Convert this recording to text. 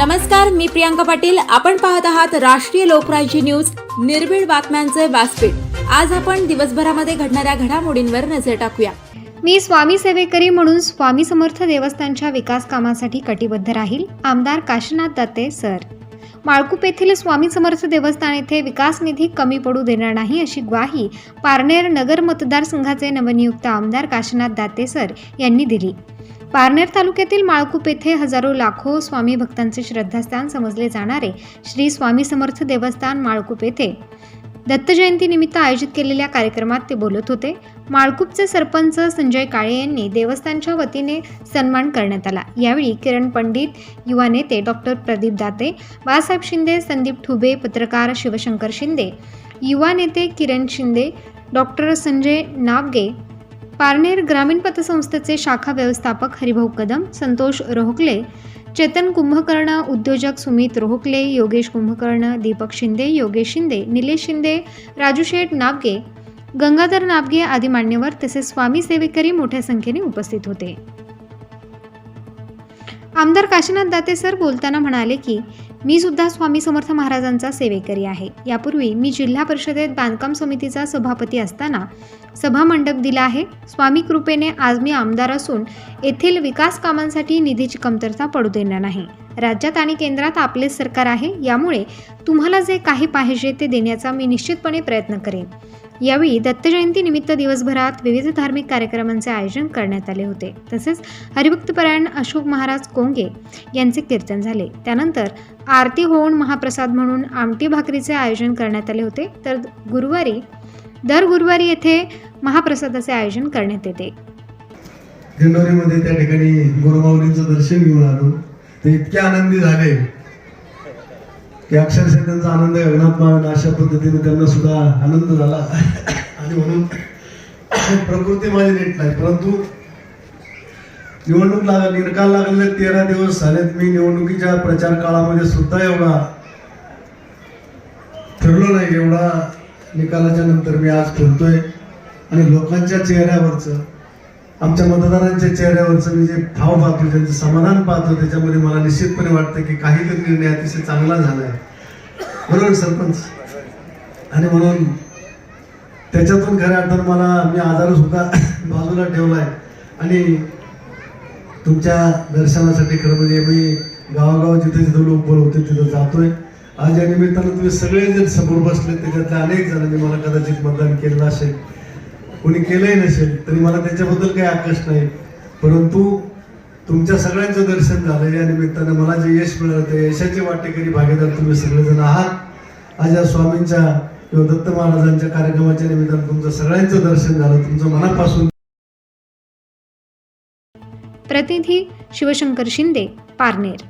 नमस्कार मी प्रियांका पाटील. आपण पाहत आहात राष्ट्रीय लोकराज्य न्यूज. निर्भीड बातम्यांचे व्यासपीठ. आज आपण दिवसभरामध्ये घडणाऱ्या घडामोडींवर नजर टाकूया. मी स्वामी सेवेकरी म्हणून स्वामी समर्थ देवस्थानच्या विकास कामासाठी कटिबद्ध राहील आमदार काशीनाथ दत्ते सर. माळकूप येथील स्वामी समर्थ देवस्थान येथे विकास निधी कमी पडू देणार नाही अशी ग्वाही पारनेर नगर मतदारसंघाचे नवनियुक्त आमदार काशीनाथ दाते सर यांनी दिली. पारनेर तालुक्यातील माळकूप येथे हजारो लाखो स्वामी भक्तांचे श्रद्धास्थान समजले जाणारे श्री स्वामी समर्थ देवस्थान माळकूप येथे. दत्त जयंतीनिमित्त आयोजित केलेल्या कार्यक्रमात ते बोलत होते. माळकूपचे सरपंच संजय काळे यांनी देवस्थानच्या वतीने सन्मान करण्यात आला. यावेळी किरण पंडित युवा नेते डॉक्टर प्रदीप दाते बाळासाहेब शिंदे संदीप ठुबे पत्रकार शिवशंकर शिंदे युवा नेते किरण शिंदे डॉक्टर संजय नावगे पारनेर ग्रामीण पतसंस्थेचे शाखा व्यवस्थापक हरिभाऊ कदम संतोष रोहकले चेतन कुंभकर्ण उद्योजक सुमित रोहकले योगेश कुंभकर्ण दीपक शिंदे योगेश शिंदे निलेश शिंदे राजू शेठ नाबगे गंगाधर नाबगे आदी मान्यवर तसेच स्वामी सेवेकरी मोठ्या संख्येने उपस्थित होते. आमदार काशीनाथ दाते सर बोलताना म्हणाले की मी सुद्धा स्वामी समर्थ महाराजांचा सेवेकरी आहे. यापूर्वी मी जिल्हा परिषदेत बांधकाम समितीचा सभापती असताना सभा मंडप दिला आहे. स्वामी कृपेने आज मी आमदार असून येथील विकास कामांसाठी निधीची कमतरता पडू देणार नाही. राज्यात आणि केंद्रात आपलेच सरकार आहे. यामुळे तुम्हाला जे काही पाहिजे ते देण्याचा मी निश्चितपणे प्रयत्न करेन. यावेळी दत्तजयंती निमित्त दिवसभरात विविध धार्मिक कार्यक्रमांचे आयोजन करण्यात आले होते. तसेच हरिभक्तपरायण अशोक महाराज कोंगे यांचे कीर्तन झाले. त्यानंतर आरती होऊन महाप्रसाद म्हणून आमटी भाकरीचे आयोजन करण्यात आले होते. तर गुरुवारी दर गुरुवारी येथे महाप्रसादाचे आयोजन करण्यात येते. दिंडोरीमध्ये त्या ठिकाणी गुरुमाऊलींचं दर्शन घेऊन आलो. ते इतके आनंदी झाले. की अक्षरशः त्यांचा आनंद गगनात मावेना अशा पद्धतीने त्यांना सुद्धा आनंद झाला. आणि म्हणून प्रकृती माझी नीट नाही. परंतु निवडणूक लाग निकाल लागलेले तेरा दिवस झालेत. मी निवडणुकीच्या प्रचार काळामध्ये सुद्धा एवढा फिरलो नाही. एवढा निकालाच्या नंतर मी आज फिरतोय. आणि लोकांच्या चेहऱ्यावरचं आमच्या मतदारांच्या चेहऱ्यावरचं मी जे भाव पाहतो त्यांचं समाधान पाहतो त्याच्यामध्ये मला निश्चितपणे वाटतं की काहीतरी निर्णय अतिशय चांगला झाला आहे बरोबर सरपंच? आणि म्हणून त्याच्यातून खऱ्या अर्थानं मला मी आजार सुद्धा बाजूला ठेवलाय. आणि तुमच्या दर्शनासाठी खरं म्हणजे मी गावागाव जिथे जिथे लोक बोलवते तिथं जातोय. आज या निमित्तानं तुम्ही सगळे जण समोर बसले त्याच्यातले अनेक जणांनी मला कदाचित मतदान केलेलं असेल. कोणी केलंही नसेल तरी मला त्याच्याबद्दल काही आकर्ष नाही. परंतु तुमच्या सगळ्यांचं दर्शन झालं या निमित्तानं मला जे यश मिळालं ते यशाचे वाटेकरी भागीदार तुम्ही सगळेजण आहात. आज या स्वामींच्या किंवा दत्त महाराजांच्या कार्यक्रमाच्या निमित्तानं तुमचं सगळ्यांचं दर्शन झालं तुमचं मनापासून प्रतिनिधी शिवशंकर शिंदे पारनेर.